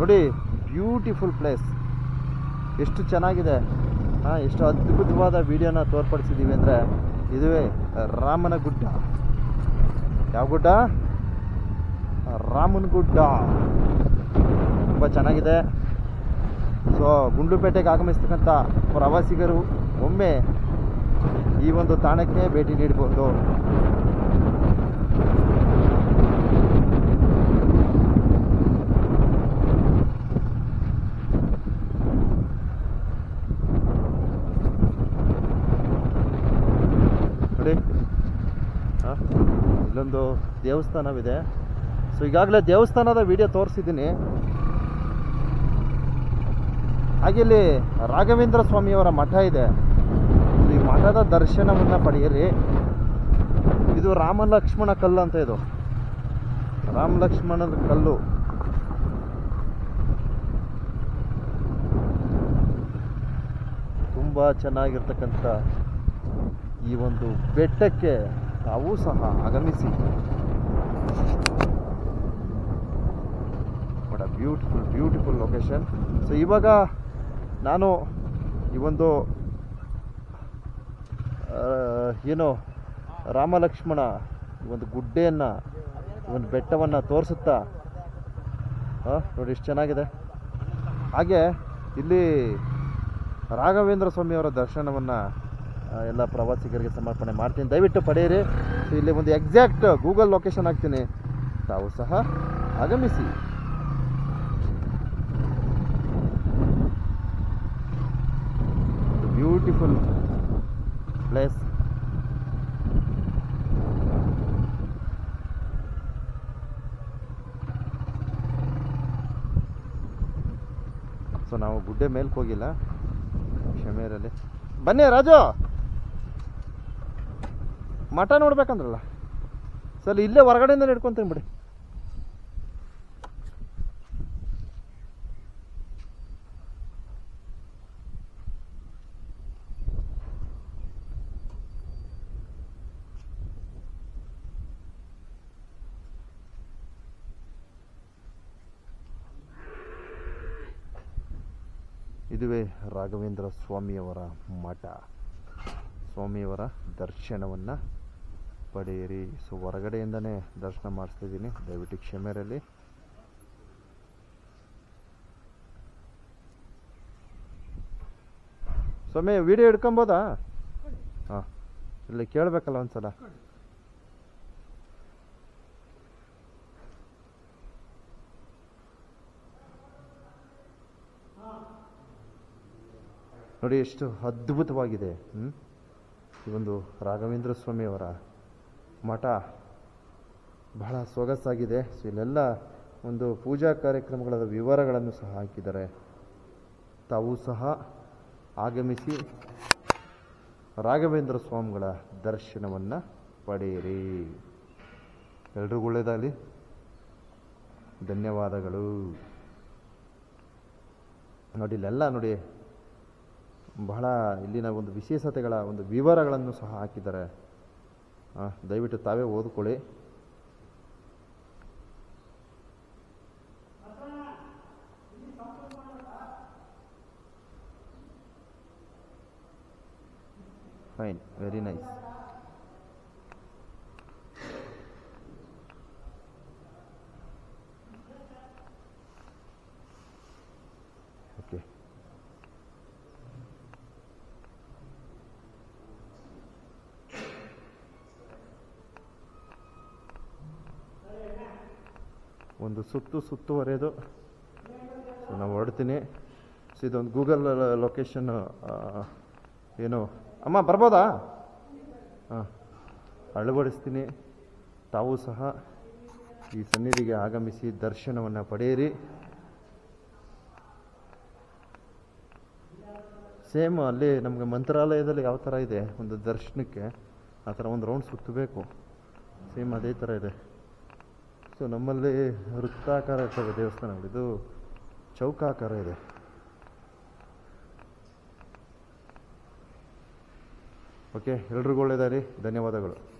ನೋಡಿ beautiful place ಎಷ್ಟು ಚೆನ್ನಾಗಿದೆ. ಹಾಂ, ಎಷ್ಟು ಅದ್ಭುತವಾದ ವಿಡಿಯೋನ ತೋರ್ಪಡಿಸಿದ್ದೀವಿ ಅಂದರೆ, ಇದುವೇ ರಾಮನ ಗುಡ್ಡ. ಯಾವ ಗುಡ್ಡ? ರಾಮನ ಗುಡ್ಡ. ತುಂಬ ಚೆನ್ನಾಗಿದೆ. ಸೊ, ಗುಂಡ್ಲುಪೇಟೆಗೆ ಆಗಮಿಸ್ತಕ್ಕಂಥ ಪ್ರವಾಸಿಗರು ಒಮ್ಮೆ ಈ ಒಂದು ತಾಣಕ್ಕೆ ಭೇಟಿ ನೀಡಬಹುದು ನೋಡಿ ಆ, ಇಲ್ಲೊಂದು ದೇವಸ್ಥಾನವಿದೆ. ಸೊ ಈಗಾಗಲೇ ದೇವಸ್ಥಾನದ ವಿಡಿಯೋ ತೋರಿಸಿದ್ದೀನಿ. ಹಾಗೆ ಇಲ್ಲಿ ರಾಘವೇಂದ್ರ ಸ್ವಾಮಿಯವರ ಮಠ ಇದೆ. ಈ ಮಠದ ದರ್ಶನವನ್ನು ಪಡೆಯಿರಿ. ಇದು ರಾಮ ಲಕ್ಷ್ಮಣ ಕಲ್ಲು ಅಂತ ಇದು. ರಾಮ ಲಕ್ಷ್ಮಣದ ಕಲ್ಲು. ತುಂಬ ಚೆನ್ನಾಗಿರ್ತಕ್ಕಂಥ ಈ ಒಂದು ಬೆಟ್ಟಕ್ಕೆ ತಾವೂ ಸಹ ಆಗಮಿಸಿ. But beautiful beautiful location so ಇವಾಗ ನಾನು ಈ ಒಂದು ಏನು ರಾಮಲಕ್ಷ್ಮಣ ಒಂದು ಗುಡ್ಡೆಯನ್ನು ಒಂದು ಬೆಟ್ಟವನ್ನು ತೋರಿಸುತ್ತಾ ಹಾಂ ನೋಡಿ ಎಷ್ಟು ಚೆನ್ನಾಗಿದೆ. ಹಾಗೆ ಇಲ್ಲಿ ರಾಘವೇಂದ್ರ ಸ್ವಾಮಿಯವರ ದರ್ಶನವನ್ನು ಎಲ್ಲ ಪ್ರವಾಸಿಗರಿಗೆ ಸಮರ್ಪಣೆ ಮಾಡ್ತೀನಿ. ದಯವಿಟ್ಟು ಪಡೆಯಿರಿ. ಇಲ್ಲಿ ಒಂದು ಎಕ್ಸಾಕ್ಟ್ ಗೂಗಲ್ ಲೊಕೇಶನ್ ಹಾಕ್ತೀನಿ. ತಾವು ಸಹ ಆಗಮಿಸಿ. ಬ್ಯೂಟಿಫುಲ್ ಪ್ಲೇಸ್ ಸೊ, ನಾವು ಗುಡ್ಡೆ ಮೇಲ್ಕೋಗಿಲ್ಲ ಕ್ಷಮೆ ಇರಲಿ ಬನ್ನಿ ರಾಜು! ಮಠ ನೋಡ್ಬೇಕಂದ್ರಲ್ಲ. ಸರ್ ಇಲ್ಲೇ ಹೊರಗಡೆಯಿಂದ ಹಿಡ್ಕೊತೀನಿ ಬಿಡಿ ಇದುವೇ ರಾಘವೇಂದ್ರ ಸ್ವಾಮಿಯವರ ಮಠ. ಸ್ವಾಮಿಯವರ ದರ್ಶನವನ್ನು ಪಡೆಯಿರಿ. ಸೊ, ಹೊರಗಡೆಯಿಂದನೇ ದರ್ಶನ ಮಾಡಿಸ್ತಿದ್ದೀನಿ. ದಯವಿಟ್ಟು ಕ್ಷಮೆ ಇರಲಿ ಸ್ವಾಮಿ, ವಿಡಿಯೋ ಹಿಡ್ಕೊಬೋದಾ? ಹಾಂ, ಇಲ್ಲಿ ಕೇಳಬೇಕಲ್ಲ ಒಂದ್ಸಲ. ನೋಡಿ, ಎಷ್ಟು ಅದ್ಭುತವಾಗಿದೆ. ಹ್ಮ್? ಈ ಒಂದು ರಾಘವೇಂದ್ರ ಸ್ವಾಮಿಯವರ ಮಠ ಬಹಳ ಸೊಗಸಾಗಿದೆ. ಸೊ ಇಲ್ಲೆಲ್ಲ ಒಂದು ಪೂಜಾ ಕಾರ್ಯಕ್ರಮಗಳ ವಿವರಗಳನ್ನು ಸಹ ಹಾಕಿದ್ದಾರೆ. ತಾವು ಸಹ ಆಗಮಿಸಿ ರಾಘವೇಂದ್ರ ಸ್ವಾಮಿಗಳ ದರ್ಶನವನ್ನು ಪಡೆಯಿರಿ. ಎಲ್ರಿಗೂ ಒಳ್ಳೆಯದಾಗಲಿ. ಧನ್ಯವಾದಗಳು. ನೋಡಿ, ಇಲ್ಲೆಲ್ಲ ನೋಡಿ ಬಹಳ ಇಲ್ಲಿನ ಒಂದು ವಿಶೇಷತೆಗಳ ಒಂದು ವಿವರಗಳನ್ನು ಸಹ ಹಾಕಿದ್ದಾರೆ. ದಯವಿಟ್ಟು ತಾವೇ ಓದ್ಕೊಳ್ಳಿ. ಫೈನ್ ವೆರಿ ನೈಸ್ ಓಕೆ ಒಂದು ಸುತ್ತು ಸುತ್ತುವರೆದು ಸೊ ನಾವು ಹೊರಡ್ತೀನಿ. ಸೊ ಇದೊಂದು ಗೂಗಲ್ ಲೊಕೇಶನ್ ಏನು? ಅಮ್ಮ, ಬರ್ಬೋದಾ? ಹಾಂ. ಅಳವಡಿಸ್ತೀನಿ. ತಾವು ಸಹ ಈ ಸನ್ನಿಧಿಗೆ ಆಗಮಿಸಿ ದರ್ಶನವನ್ನು ಪಡೆಯಿರಿ. ಸೇಮ್ ಅಲ್ಲಿ ನಮಗೆ ಮಂತ್ರಾಲಯದಲ್ಲಿ ಯಾವ ಥರ ಇದೆ? ಒಂದು ದರ್ಶನಕ್ಕೆ ಆ ಥರ ಒಂದು ರೌಂಡ್ ಸುತ್ತಬೇಕು. ಸೇಮ್ ಅದೇ ಥರ ಇದೆ. ಸೊ ನಮ್ಮಲ್ಲಿ ವೃತ್ತಾಕಾರ ಇರ್ತವೆ ದೇವಸ್ಥಾನಗಳು ಇದು. ಚೌಕಾಕಾರ ಇದೆ. ಓಕೆ ಎಲ್ರಿಗೂ ಒಳ್ಳೆಯದಾರಿ ಧನ್ಯವಾದಗಳು.